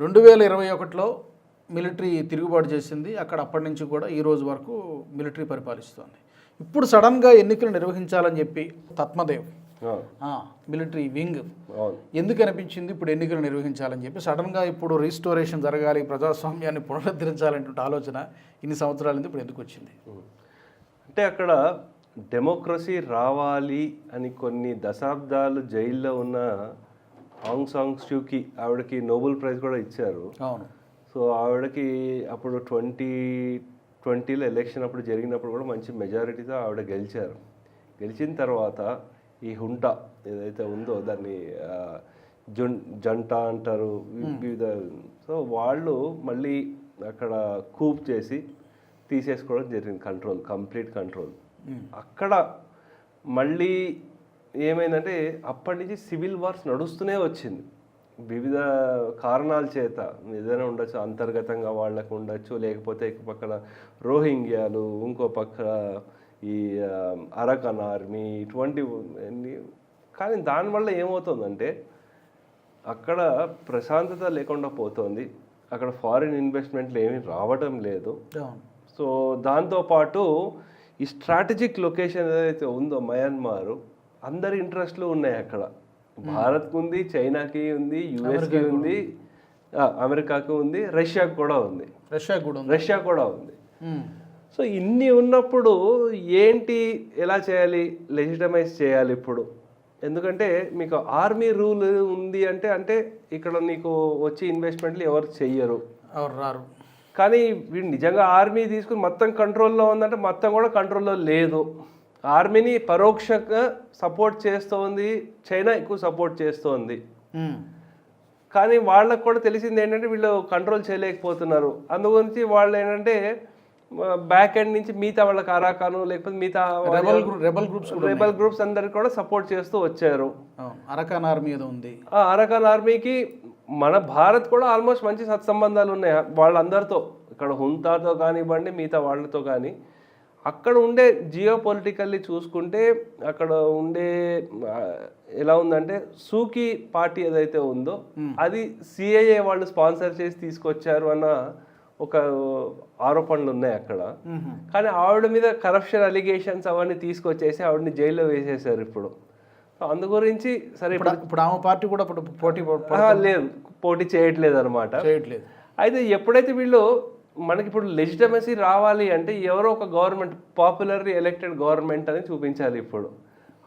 రెండు వేల ఇరవై ఒకటిలో మిలిటరీ తిరుగుబాటు చేసింది. అక్కడ అప్పటి నుంచి కూడా ఈ రోజు వరకు మిలిటరీ పరిపాలిస్తోంది. ఇప్పుడు సడన్గా ఎన్నికలు నిర్వహించాలని చెప్పి తత్మదేవ్ మిలిటరీ వింగ్ ఎందుకు అనిపించింది? ఇప్పుడు ఎన్నికలు నిర్వహించాలని చెప్పి సడన్గా ఇప్పుడు రీస్టోరేషన్ జరగాలి ప్రజాస్వామ్యాన్ని పునరుద్ధరించాలనేటువంటి ఆలోచన ఇన్ని సంవత్సరాల నుంచి ఇప్పుడు ఎందుకు వచ్చింది? అంటే అక్కడ డెమోక్రసీ రావాలి అని కొన్ని దశాబ్దాలు జైల్లో ఉన్న ఆంగ్ సాంగ్ స్యూకి ఆవిడకి నోబెల్ ప్రైజ్ కూడా ఇచ్చారు. అవును. సో ఆవిడకి అప్పుడు ట్వంటీ ట్వంటీలో ఎలక్షన్ అప్పుడు జరిగినప్పుడు కూడా మంచి మెజారిటీతో ఆవిడ గెలిచారు. గెలిచిన తర్వాత ఈ హుంటా ఏదైతే ఉందో దాన్ని జున్ జంట అంటారు వివిధ. సో వాళ్ళు మళ్ళీ అక్కడ కూప్ చేసి తీసేసుకోవడం జరిగింది కంట్రోల్ కంప్లీట్ కంట్రోల్. అక్కడ మళ్ళీ ఏమైందంటే అప్పటి నుంచి సివిల్ వార్స్ నడుస్తూనే వచ్చింది. వివిధ కారణాల చేత ఏదైనా ఉండొచ్చు అంతర్గతంగా వాళ్ళకు ఉండొచ్చు లేకపోతే ఇక పక్కన రోహింగ్యాలు ఇంకో పక్క ఈ అరకన్ ఆర్మీ ఇటువంటి కానీ దానివల్ల ఏమవుతుందంటే అక్కడ ప్రశాంతత లేకుండా పోతుంది. అక్కడ ఫారిన్ ఇన్వెస్ట్మెంట్లు ఏమీ రావటం లేదు. సో దాంతోపాటు ఈ స్ట్రాటజిక్ లొకేషన్ ఏదైతే ఉందో మయన్మార్ అందరి ఇంట్రెస్ట్లు ఉన్నాయి అక్కడ. భారత్కు ఉంది చైనాకి ఉంది యుఎస్కి ఉంది అమెరికాకి ఉంది రష్యాకి కూడా ఉంది. రష్యా కూడా ఉంది. రష్యా కూడా ఉంది. సో ఇన్ని ఉన్నప్పుడు ఏంటి ఎలా చేయాలి? లెజిటమైజ్ చేయాలి ఇప్పుడు? ఎందుకంటే మీకు ఆర్మీ రూల్ ఉంది అంటే అంటే ఇక్కడ నీకు వచ్చి ఇన్వెస్ట్మెంట్లు ఎవరు చెయ్యరు. ఎవరు రారు. కానీ వీడు నిజంగా ఆర్మీ తీసుకుని మొత్తం కంట్రోల్లో ఉందంటే మొత్తం కూడా కంట్రోల్లో లేదు. ఆర్మీని పరోక్షంగా సపోర్ట్ చేస్తోంది చైనా ఎక్కువ సపోర్ట్ చేస్తోంది. కానీ వాళ్ళకు కూడా తెలిసింది ఏంటంటే వీళ్ళు కంట్రోల్ చేయలేకపోతున్నారు. అందుగురించి వాళ్ళు ఏంటంటే బ్యాక్ ఎండ్ నుంచి మిగతా వాళ్ళకి అరాకాను లేకపోతే మిగతా rebel rebel groups rebel groups అందరికి కూడా సపోర్ట్ చేస్తూ వచ్చారు. అరకాన్ ఆర్మీ ఏదో ఉంది. ఆ అరకాన్ ఆర్మీకి మన భారత్ కూడా ఆల్మోస్ట్ మంచి సత్సంబంధాలు ఉన్నాయి. వాళ్ళందరితో ఇక్కడ హుంతాతో కానివ్వండి మిగతా వాళ్ళతో కానీ. అక్కడ ఉండే జియో పొలిటికల్లీ చూసుకుంటే అక్కడ ఉండే ఎలా ఉందంటే సూకి పార్టీ ఏదైతే ఉందో అది సిఐఏ వాళ్ళు స్పాన్సర్ చేసి తీసుకొచ్చారు అన్న ఒక ఆరోపణలు ఉన్నాయి అక్కడ. కానీ ఆవిడ మీద కరప్షన్ అలిగేషన్స్ అవన్నీ తీసుకొచ్చేసి ఆవిడని జైల్లో వేసేసారు ఇప్పుడు. అందు గురించి సరే ఇప్పుడు ఆమె పార్టీ కూడా ఇప్పుడు పోటీ లేదు పోటీ చేయట్లేదు అనమాట చేయట్లేదు. అయితే ఎప్పుడైతే వీళ్ళు మనకి ఇప్పుడు లెజిటమసీ రావాలి అంటే ఎవరో ఒక గవర్నమెంట్ పాపులర్లీ ఎలక్టెడ్ గవర్నమెంట్ అని చూపించాలి ఇప్పుడు.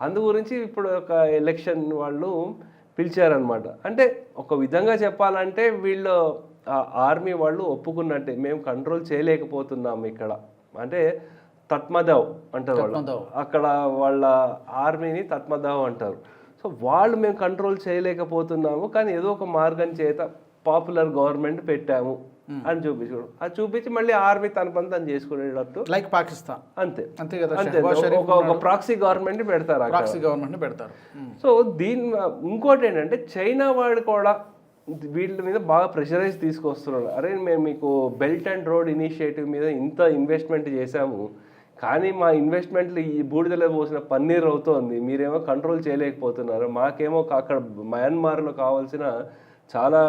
అందు గురించి ఇప్పుడు ఒక ఎలక్షన్ వాళ్ళు పిలిచారనమాట అంటే ఒక విధంగా చెప్పాలంటే వీళ్ళు ఆర్మీ వాళ్ళు ఒప్పుకున్నట్టే మేము కంట్రోల్ చేయలేకపోతున్నాం ఇక్కడ. అంటే తత్మదావ్ అంటారు వాళ్ళు. అక్కడ వాళ్ళ ఆర్మీని తత్మదావ్ అంటారు. సో వాళ్ళు మేము కంట్రోల్ చేయలేకపోతున్నాము కానీ ఏదో ఒక మార్గం చేత పాపులర్ గవర్నమెంట్ పెట్టాము. అని చూపించుకోవడం అది చూపించి మళ్ళీ ఆర్మీ తన పని తను చేసుకునేటట్టు లైక్ పాకిస్తాన్. అంతే. అంతే కదా అంతే. ఒక ఒక ప్రాక్సీ గవర్నమెంట్ పెడతారు ప్రాక్సీ గవర్నమెంట్ని పెడతారు. సో దీని ఇంకోటి ఏంటంటే చైనా వాడు కూడా వీళ్ళ మీద బాగా ప్రెషరైజ్ తీసుకొస్తున్నాడు అరే మేము మీకు బెల్ట్ అండ్ రోడ్ ఇనిషియేటివ్ మీద ఇంత ఇన్వెస్ట్మెంట్ చేశాము కానీ మా ఇన్వెస్ట్మెంట్లు ఈ బూడిదలో పోసిన పన్నీర్ అవుతోంది. మీరేమో కంట్రోల్ చేయలేకపోతున్నారు. మాకేమో అక్కడ మయన్మార్లో కావాల్సిన చాలా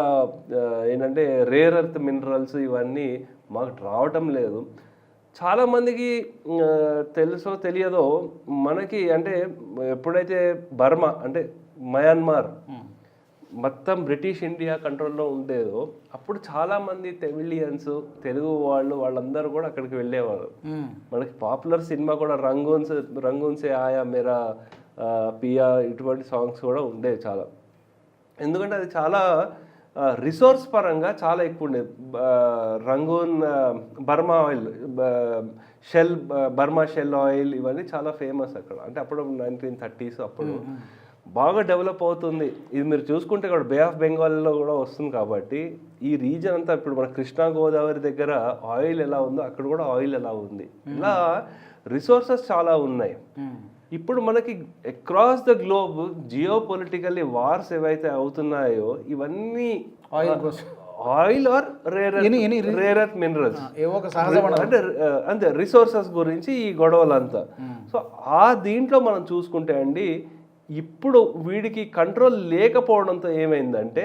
ఏంటంటే రేర్ ఎర్త్ మినరల్స్ ఇవన్నీ మాకు రావటం లేదు. చాలా మందికి ఆ, తెలుసో తెలియదో మనకి అంటే ఎప్పుడైతే బర్మా అంటే మయన్మార్ మొత్తం బ్రిటిష్ ఇండియా కంట్రోల్లో ఉండేదో అప్పుడు చాలా మంది తెవిలియన్స్ తెలుగు వాళ్ళు వాళ్ళందరూ కూడా అక్కడికి వెళ్ళేవారు. మనకి పాపులర్ సినిమా కూడా రంగూన్స్ రంగూన్సే ఆయా మేరా పియా ఇటువంటి సాంగ్స్ కూడా ఉండేవి చాలా. ఎందుకంటే అది చాలా రిసోర్స్ పరంగా చాలా ఎక్కువ ఉండేది. బ- Rangoon Burma oil shell Burma shell oil ఇవన్నీ చాలా ఫేమస్ అక్కడ. అంటే అప్పుడు నైన్టీన్ థర్టీస్ అప్పుడు బాగా డెవలప్ అవుతుంది. ఇది మీరు చూసుకుంటే ఇక్కడ బే ఆఫ్ బెంగాల్లో కూడా వస్తుంది కాబట్టి ఈ రీజన్ అంతా ఇప్పుడు మన కృష్ణా గోదావరి దగ్గర ఆయిల్ ఎలా ఉందో అక్కడ కూడా ఆయిల్ ఎలా ఉంది. ఇలా రిసోర్సెస్ చాలా ఉన్నాయి. ఇప్పుడు మనకి across the globe geopolitically wars ఏవైతే అవుతున్నాయో ఇవన్నీ ఆయిల్ కోసం. Oil or rare rare earth minerals. అంటే అంతే రిసోర్సెస్ గురించి ఈ గొడవలంతా. సో ఆ దీంట్లో మనం చూసుకుంటే అండి ఇప్పుడు వీడికి కంట్రోల్ లేకపోవడంతో ఏమైందంటే